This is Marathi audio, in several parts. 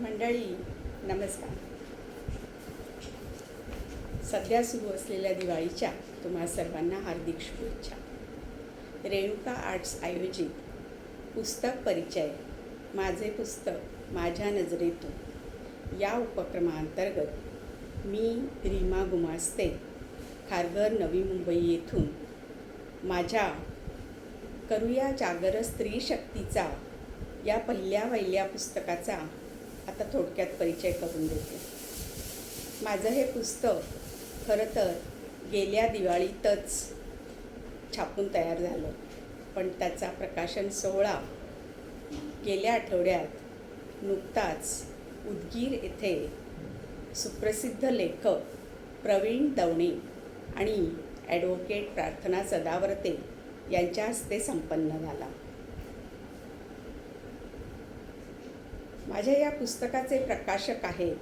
मंडळी नमस्कार. सध्या सुरू असलेल्या दिवाळीच्या तुम्हा सर्वांना हार्दिक शुभेच्छा. रेणुका आर्ट्स आयोजित पुस्तक परिचय माझे पुस्तक माझ्या नजरेतून. या उपक्रमाअंतर्गत मी रीमा गुमास्ते खारघर नवी मुंबई येथून माझ्या करूया जागर स्त्री शक्तीचा या पहिल्या वहिल्या पुस्तकाचा आता थोडक्यात परिचय करून देते. माझं हे पुस्तक खरं तर गेल्या दिवाळीतच छापून तयार झालं. पण त्याचा प्रकाशन सोहळा गेल्या आठवड्यात नुकताच उदगीर येथे सुप्रसिद्ध लेखक प्रवीण दवणे आणि ॲडव्होकेट प्रार्थना सदावर्ते यांच्या हस्ते संपन्न झाला. माझ्या या पुस्तकाचे प्रकाशक आहेत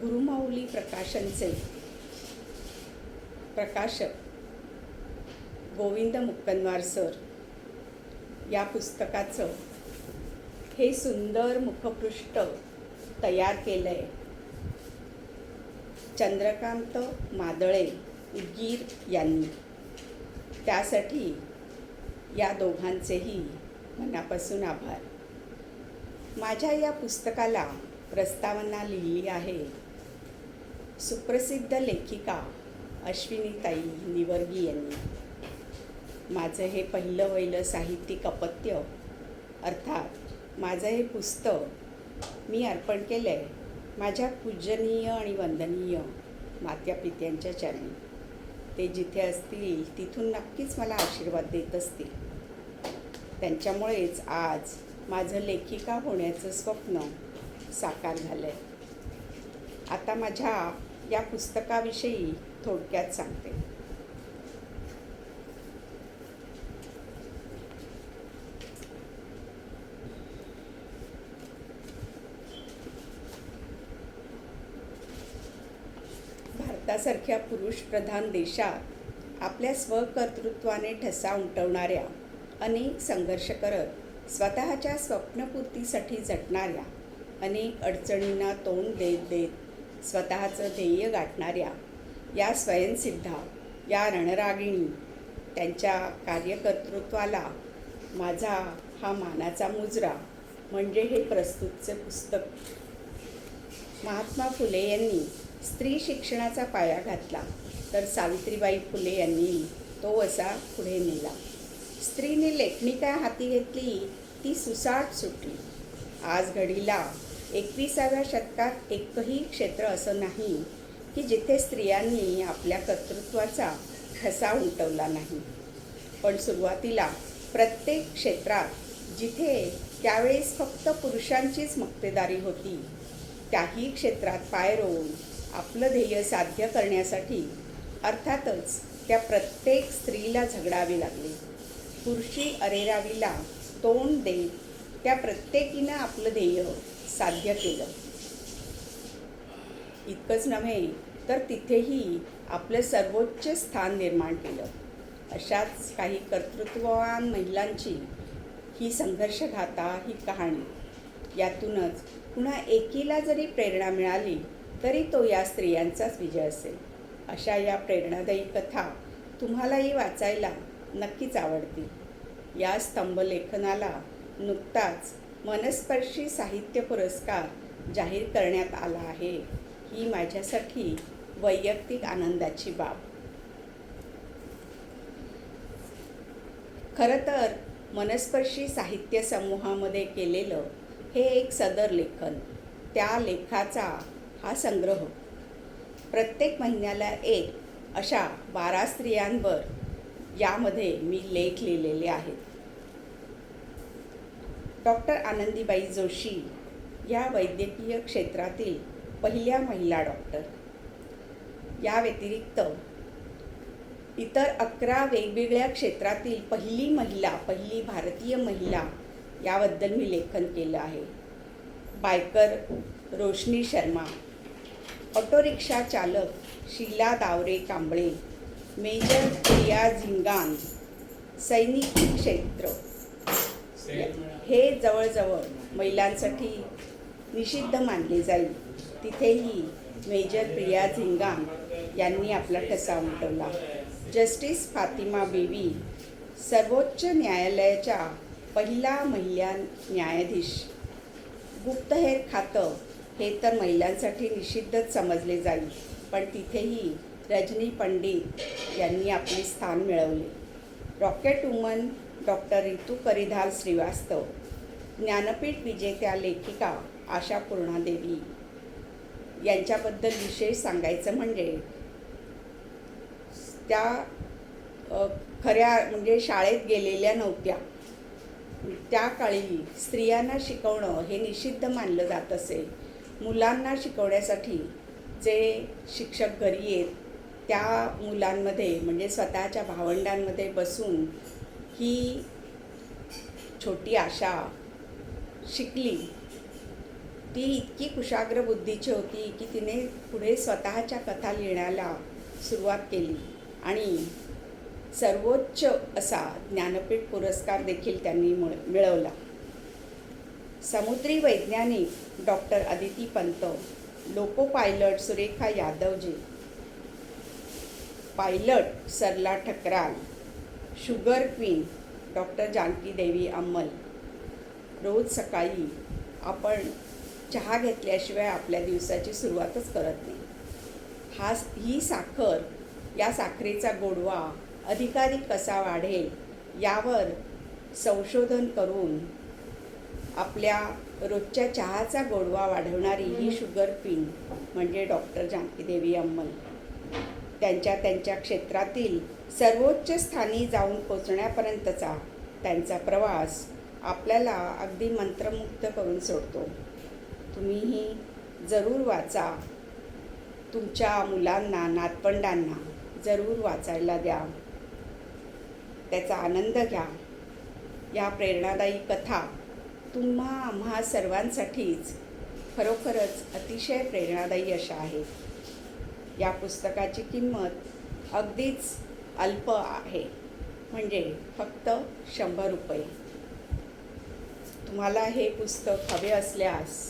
गुरुमाऊली प्रकाशनचे प्रकाशक गोविंद मुक्कनवार सर या पुस्तकाचं हे सुंदर मुखपृष्ठ तयार केलं आहे चंद्रकांत मादळे गीर यांनी. त्यासाठी या दोघांचेही मनापासून आभार. माझ्या या पुस्तकाला प्रस्तावना लिहिली आहे. सुप्रसिद्ध लेखिका अश्विनीताई निवर्गी यांनी. माझं हे पहिलं वहिलं साहित्यिक अपत्य अर्थात माझं हे पुस्तक मी अर्पण केलं आहे माझ्या पूजनीय आणि वंदनीय मात्यापित्यांच्या चरणी. ते जिथे असतील तिथून नक्कीच मला आशीर्वाद देत असतील. त्यांच्यामुळेच आज माझं लेखिका होण्याचं स्वप्न साकार झालं आहे आता माझ्या या पुस्तकाविषयी थोडक्यात सांगते. भारतासारख्या पुरुषप्रधान देशात आपल्या स्वकर्तृत्वाने ठसा उमटवणाऱ्या अनेक संघर्ष करत स्वतःच्या स्वप्नपूर्तीसाठी झटणाऱ्या अनेक अडचणींना तोंड देत देत स्वतःचं ध्येय गाठणाऱ्या या स्वयंसिद्धा या रणरागिणी त्यांच्या कार्यकर्तृत्वाला माझा हा मानाचा मुजरा म्हणजे हे प्रस्तुतचे पुस्तक. महात्मा फुले यांनी स्त्री शिक्षणाचा पाया घातला तर सावित्रीबाई फुले यांनी तो असा पुढे नेला. स्त्रीने लेखणी काय हाती घेतली ती सुसाट सुटली. आज घडीला एकविसाव्या शतकात एकही क्षेत्र असं नाही की जिथे स्त्रियांनी आपल्या कर्तृत्वाचा ठसा उमटवला नाही. पण सुरुवातीला प्रत्येक क्षेत्रात जिथे त्यावेळेस फक्त पुरुषांचीच मक्तेदारी होती त्याही क्षेत्रात पाय रोवून आपलं ध्येय साध्य करण्यासाठी अर्थातच त्या प्रत्येक स्त्रीला झगडावे लागले. पुरुषी अरेरावीला तोंड देत त्या प्रत्येकीनं आपलं ध्येय साध्य केलं. इतकंच नव्हे तर तिथेही आपलं सर्वोच्च स्थान निर्माण केलं. अशाच काही कर्तृत्ववान महिलांची ही संघर्षघाता ही कहाणी यातूनच पुन्हा एकीला जरी प्रेरणा मिळाली तरी तो या स्त्रियांचाच विजय असेल. अशा या प्रेरणादायी कथा तुम्हालाही वाचायला नक्कीच आवडतील या स्तंभलेखनाला नुकताच मनस्पर्शी साहित्य पुरस्कार जाहीर करण्यात आला आहे. ही माझ्यासाठी वैयक्तिक आनंदाची बाब. खरं तर मनस्पर्शी साहित्य समूहामध्ये केलेलं हे एक सदर लेखन. त्या लेखाचा हा संग्रह. प्रत्येक महिन्याला एक अशा बारा स्त्रियांवर यामध्ये मी लेख लिहिलेले आहेत. डॉक्टर आनंदीबाई जोशी या वैद्यकीय क्षेत्रातील पहिल्या महिला डॉक्टर. या व्यतिरिक्त इतर अकरा वेगवेगळ्या क्षेत्रातील पहिली महिला पहिली भारतीय महिला याबद्दल मी लेखन केलं आहे. Biker Roshni Sharma auto rickshaw चालक शीला दावरे कांबळे मेजर प्रिया झिंगान सैनिकी क्षेत्र. हे जवळजवळ महिलांसाठी निषिद्ध मानले जाईल. तिथेही मेजर प्रिया झिंगान यांनी आपला ठसा उमटवला. जस्टिस फातिमा बेबी सर्वोच्च न्यायालयाच्या पहिला महिला न्यायाधीश. गुप्तहेर खातं हे तर महिलांसाठी निषिद्धच समजले जाईल पण तिथेही रजनी पंडित यांनी आपले स्थान मिळवले. Rocket woman doctor Ritu Paridhal Shrivastava Jnanpith विजेत्या लेखिका आशा पूर्णादेवी यांच्याबद्दल विशेष सांगायचं म्हणजे त्या खऱ्या म्हणजे शाळेत गेलेल्या नव्हत्या. त्या काळी स्त्रियांना शिकवणं हे निषिद्ध मानलं जात असे. मुलांना शिकवण्यासाठी जे शिक्षक घरी येत त्या मुलांमध्ये म्हणजे स्वतःच्या भावंडांमध्ये बसून ही छोटी आशा शिकली. ती इतकी कुशाग्र बुद्धीची होती की तिने पुढे स्वतःच्या कथा लिहिण्याला सुरुवात केली. आणि सर्वोच्च असा ज्ञानपीठ पुरस्कार देखील त्यांनी मिळवला. समुद्री वैज्ञानिक doctor Aditi Pant loco pilot Surekha Yadavji pilot Sarla Thakral. Sugar queen doctor Janaki Devi Ammal रोज सकाळी आपण चहा घेतल्याशिवाय आपल्या दिवसाची सुरुवातच करत नाही. हा ही साखर या साखरेचा गोडवा अधिकाधिक कसा वाढेल यावर संशोधन करून आपल्या रोजच्या चहाचा गोडवा वाढवणारी ही शुगर पिन म्हणजे डॉक्टर जानकी देवी अंमल त्यांच्या त्यांच्या क्षेत्रातील सर्वोच्च स्थानी जाऊन पोचण्यापर्यंतचा त्यांचा प्रवास आपल्याला अगदी मंत्रमुग्ध करून सोडतो. तुम्हीही जरूर वाचा. तुमच्या मुलांना नातपंडांना जरूर वाचायला द्या. त्याचा आनंद घ्या. या प्रेरणादायी कथा तुम्हा आम्हा सर्वांसाठीच खरोखरच अतिशय प्रेरणादायी अशा आहेत. या पुस्तकाची किंमत अगदीच अल्प आहे. म्हणजे फक्त शंभर रुपये. तुम्हाला हे पुस्तक हवे असल्यास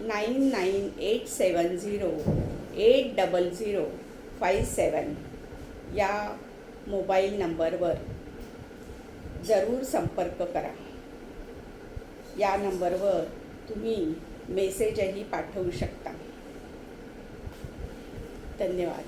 nine nine eight seven zero eight double zero five seven या मोबाईल नंबरवर जरूर संपर्क करा. या नंबरवर तुम्ही मेसेजही पाठवू शकता. धन्यवाद.